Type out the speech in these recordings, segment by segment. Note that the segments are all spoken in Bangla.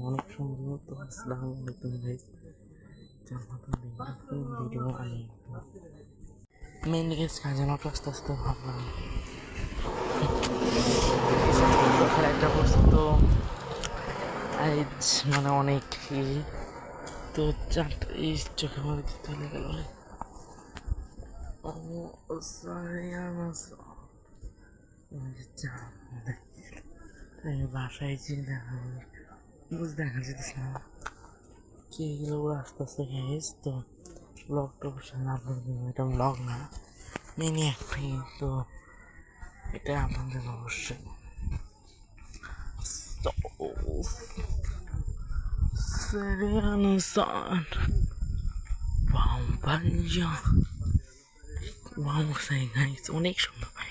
অনেক সুন্দর তো আসসালামু আলাইকুম গাইস ভিডিও আমি মেনলি গেছে কাজে আমাকে আস্তে ভাবলাম একটা করছি তো আজ মানে অনেক তো চারটা এই চোখে মধ্যে চলে গেল সরি আমার আমি বাসায় চিন্তা করি বুঝতে দেখা যেতেছে না। কি এগুলো আস্তে আস্তে গেছ তো ব্লগটা অবশ্যই না এটা ব্লগ না। মিনি একটাই তো এটা আপনাদের অবশ্যই। So, Seriano San Bambanja Vamos a guys অনেক সুন্দর।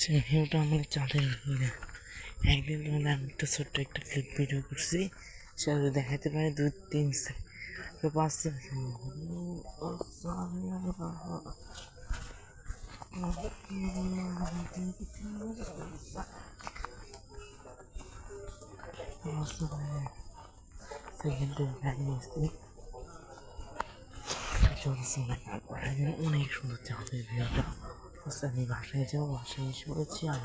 সে ভিউটা আমাদের চাঁদের ভিড়ে একদিন তোমাদের আমি একটা ছোট্ট একটা ক্লিপ ভিডিও করছি সেটা দেখাতে পারে দু তিন তো পাঁচ সেকেন্ড অনেক সুন্দর চাঁদের ভিউটা। ফার্স্ট আমি বাসায় যাব বাসায় এসে আর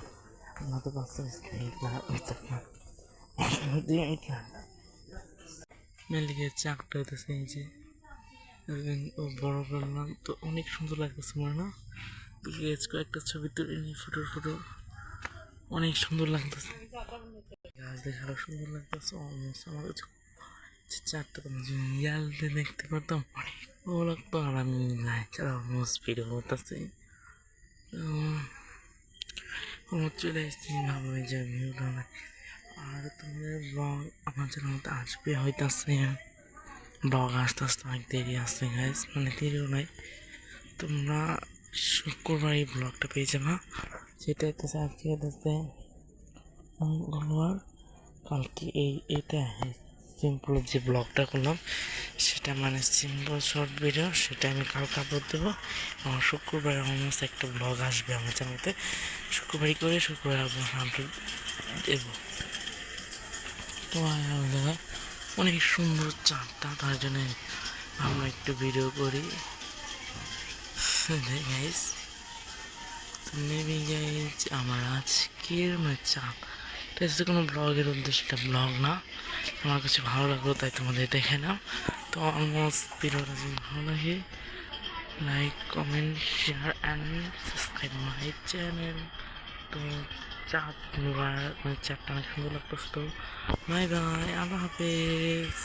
আমাদের বাচ্চা মেলিকে চাকটা হইতেছে এই যে ও বড় করলাম তো অনেক সুন্দর লাগতেছে মনে না গেছ কয়েকটা ছবি তুলে নিই ফুটোর ফুটো অনেক সুন্দর লাগতেছে গাছ দেখে আরও সুন্দর লাগতেছে অলমোস্ট আমার কাছে চারটা ইয়ালতে দেখতে পারতাম ও লাগতো আর আমি লাইটার অলমোস্ট ভিডিও করতেছি আমার চলে এসেছি, ভাবলাম যে ভিউটা আর তোমাদের ব্লগ আমার চ্যানেলতে আসবে, হইতাছে। ব্লগ আসতে আসতে অনেক দেরি আসছে গাইজ মানে দেরিও নাই। তোমরা শুক্রবার এই ব্লগটা পেয়ে যাবা। সেটা হইতেছে আজকে হইতেছে মঙ্গলবার। কালকে এই এটা সিম্পল যে ব্লগটা করলাম। সেটা মানে সিম্পল শর্ট ভিডিও সেটা আমি কালকে আপলোড দেবো। আমার শুক্রবার অলমোস্ট একটা ব্লগ আসবে আমার চ্যানেলতে শুক্রবারই করে শুক্রবার আপনার আপলোড দেবো। তো অনেক সুন্দর চাঁদটা, তার জন্য আমরা একটু ভিডিও করি। গাইস আমার আজকের মানে চাঁদ। এটা কোনো ব্লগের উদ্দেশ্য, এটা ব্লগ না। আমার কাছে ভালো লাগল, তাই তোমাদের দেখে নাও। তো অলমোস্ট ভিডিওটা যদি ভালো like comment share and subscribe my channel তো চাঁদ মানে চারটা অনেক সুন্দর লাগতো তো। বাই বাই আল্লাহ হাফেজ।